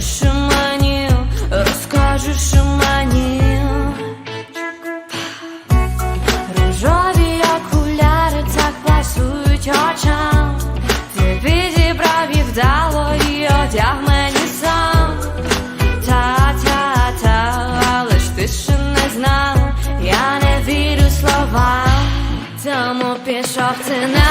Скажеш мені, розкажеш мені. Рожові окуляри так пасують очам. Ти підібрав їх вдало і одяг мені сам. Та-та-та, але ж ти ще не знав, я не вірю словам, тому пішов ти на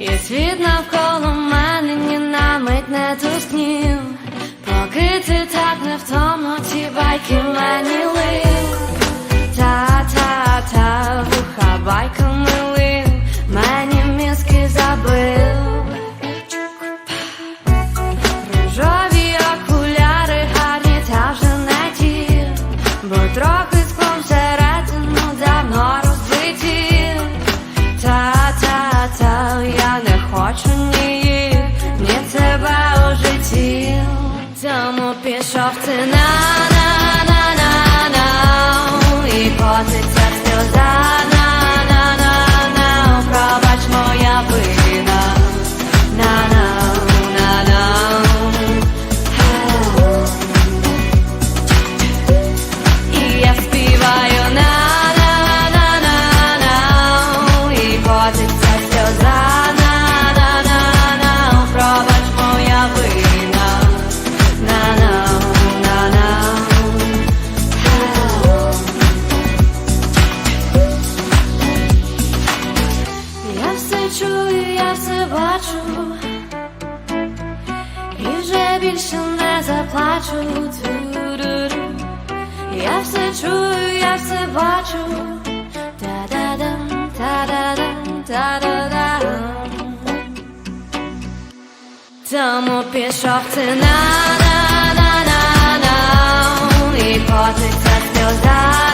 І світ навколо мене ні на мить не тускнів, поки ти так невтомно Тому пішов ти на на на на на і котиться сльоза пробачу, і вже більше не заплачу. Я все чую, я все бачу. Та-да-дам, та-да-дам, та-да-дам. Тому пішов ти на на на на на і котиться сльоза.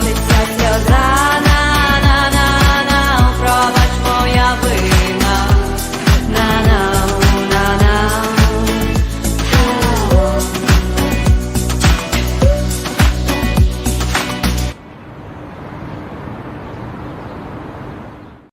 time it's